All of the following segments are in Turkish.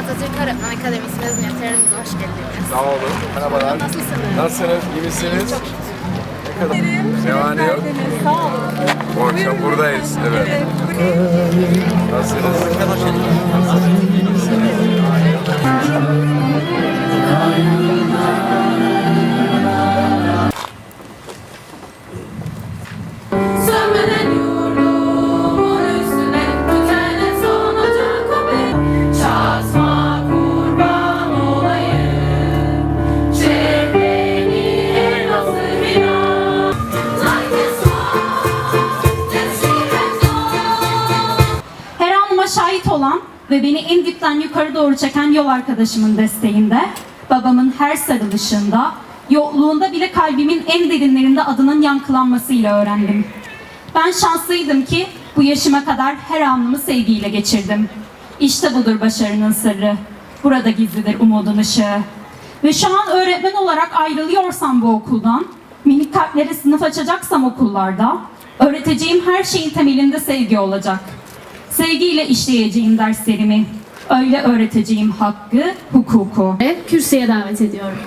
Atatürk Öğretmen Akademisi mezuniyetlerimize hoş geldiniz. Sağ olun. Merhabalar. Nasılsınız? Nasılsınız? İyi misiniz? Ne kadar? Ne var ne yok? Sağ olun. Bu akşam buradayız. Evet. Nasılsınız? Sönmeden ve beni en dipten yukarı doğru çeken yol arkadaşımın desteğinde, babamın her sarılışında, yokluğunda bile kalbimin en derinlerinde adının yankılanmasıyla öğrendim. Ben şanslıydım ki bu yaşıma kadar her anımı sevgiyle geçirdim. İşte budur başarının sırrı. Burada gizlidir umudun ışığı. Ve şu an öğretmen olarak ayrılıyorsam bu okuldan, minik kalplere sınıf açacaksam okullarda, öğreteceğim her şeyin temelinde sevgi olacak. Sevgiyle işleyeceğim derslerimi. Öyle öğreteceğim hakkı, hukuku. ve kürsüye davet ediyorum.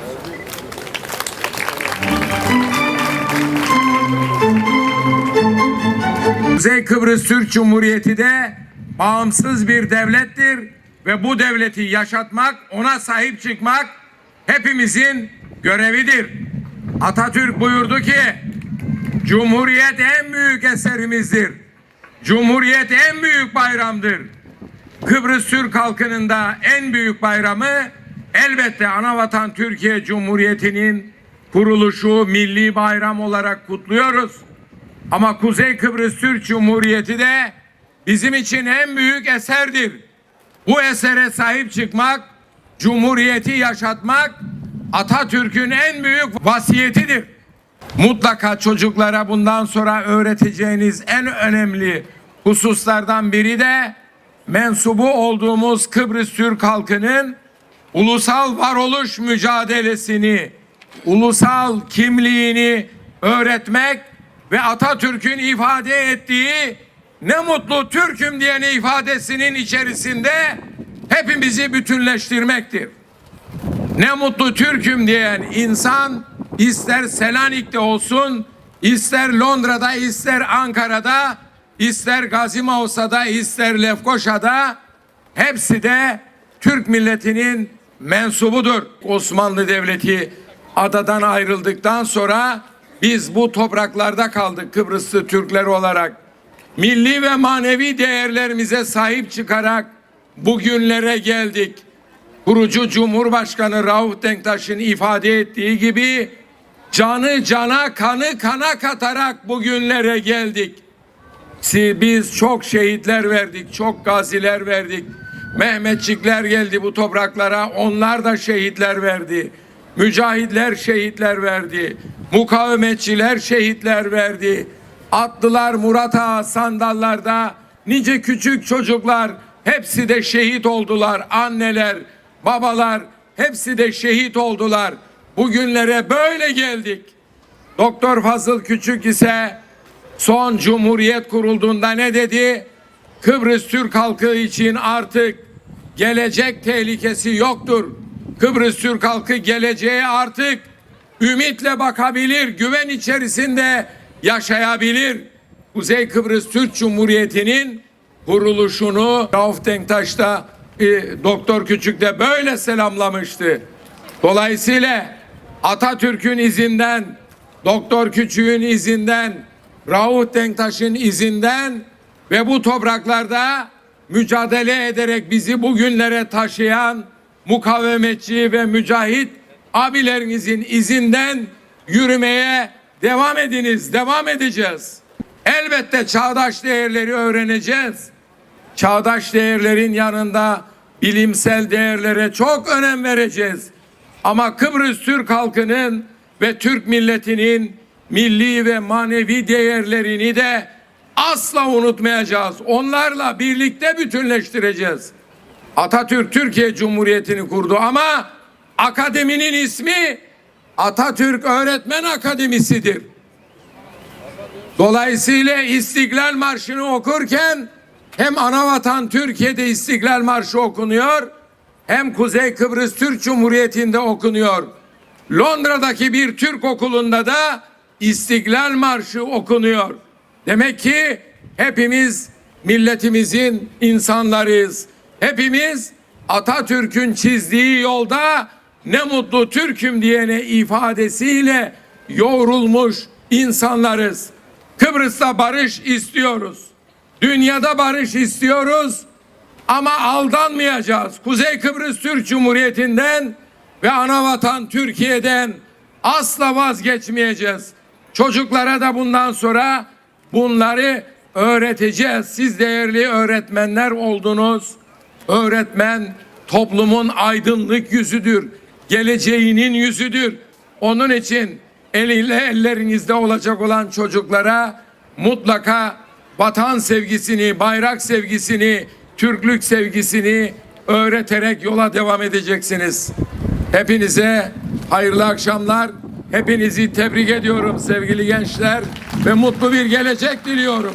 Kuzey Kıbrıs Türk Cumhuriyeti de bağımsız bir devlettir ve bu devleti yaşatmak, ona sahip çıkmak hepimizin görevidir. Atatürk buyurdu ki, Cumhuriyet en büyük eserimizdir. Cumhuriyet en büyük bayramdır. Kıbrıs Türk halkının da en büyük bayramı elbette Anavatan Türkiye Cumhuriyeti'nin kuruluşu milli bayram olarak kutluyoruz. Ama Kuzey Kıbrıs Türk Cumhuriyeti de bizim için en büyük eserdir. Bu esere sahip çıkmak, Cumhuriyeti yaşatmak Atatürk'ün en büyük vasiyetidir. Mutlaka çocuklara bundan sonra öğreteceğiniz en önemli hususlardan biri de mensubu olduğumuz Kıbrıs Türk halkının ulusal varoluş mücadelesini, ulusal kimliğini öğretmek ve Atatürk'ün ifade ettiği ne mutlu Türk'üm diyen ifadesinin içerisinde hepimizi bütünleştirmektir. Ne mutlu Türk'üm diyen insan ister Selanik'te olsun, ister Londra'da, ister Ankara'da, ister Gazi Maussa'da, ister Lefkoşa'da hepsi de Türk milletinin mensubudur. Osmanlı Devleti adadan ayrıldıktan sonra biz bu topraklarda kaldık Kıbrıslı Türkler olarak. Milli ve manevi değerlerimize sahip çıkarak bugünlere geldik kurucu Cumhurbaşkanı Rauf Denktaş'ın ifade ettiği gibi canı cana kanı kana katarak bugünlere geldik. Biz çok şehitler verdik, çok gaziler verdik. Mehmetçikler geldi bu topraklara, onlar da şehitler verdi. Mücahitler şehitler verdi. Mukavemetçiler şehitler verdi. Atlılar Murat Ağa sandallarda nice küçük çocuklar hepsi de şehit oldular. Anneler, babalar hepsi de şehit oldular. Bugünlere böyle geldik. Doktor Fazıl Küçük ise son cumhuriyet kurulduğunda ne dedi? Kıbrıs Türk halkı için artık gelecek tehlikesi yoktur. Kıbrıs Türk halkı geleceğe artık ümitle bakabilir, güven içerisinde yaşayabilir. Kuzey Kıbrıs Türk Cumhuriyeti'nin kuruluşunu Rauf Denktaş da e, Doktor Küçük de böyle selamlamıştı. Dolayısıyla Atatürk'ün izinden, Doktor Küçük'ün izinden, Rauf Denktaş'ın izinden ve bu topraklarda mücadele ederek bizi bugünlere taşıyan mukavemetçi ve mücahit abilerinizin izinden yürümeye devam ediniz, devam edeceğiz. Elbette çağdaş değerleri öğreneceğiz. Çağdaş değerlerin yanında bilimsel değerlere çok önem vereceğiz. Ama Kıbrıs Türk halkının ve Türk milletinin milli ve manevi değerlerini de asla unutmayacağız. Onlarla birlikte bütünleştireceğiz. Atatürk Türkiye Cumhuriyeti'ni kurdu ama akademinin ismi Atatürk Öğretmen Akademisi'dir. Dolayısıyla İstiklal Marşı'nı okurken hem Anavatan Türkiye'de İstiklal Marşı okunuyor hem Kuzey Kıbrıs Türk Cumhuriyeti'nde okunuyor. Londra'daki bir Türk okulunda da İstiklal Marşı okunuyor. Demek ki hepimiz milletimizin insanlarıyız. Hepimiz Atatürk'ün çizdiği yolda ne mutlu Türk'üm diyene ifadesiyle yoğrulmuş insanlarız. Kıbrıs'ta barış istiyoruz. Dünyada barış istiyoruz. Ama aldanmayacağız. Kuzey Kıbrıs Türk Cumhuriyeti'nden ve anavatan Türkiye'den asla vazgeçmeyeceğiz. Çocuklara da bundan sonra bunları öğreteceğiz. Siz değerli öğretmenler oldunuz. Öğretmen toplumun aydınlık yüzüdür. Geleceğinin yüzüdür. Onun için eliyle ellerinizde olacak olan çocuklara mutlaka vatan sevgisini, bayrak sevgisini, Türklük sevgisini öğreterek yola devam edeceksiniz. Hepinize hayırlı akşamlar. Hepinizi tebrik ediyorum sevgili gençler ve mutlu bir gelecek diliyorum.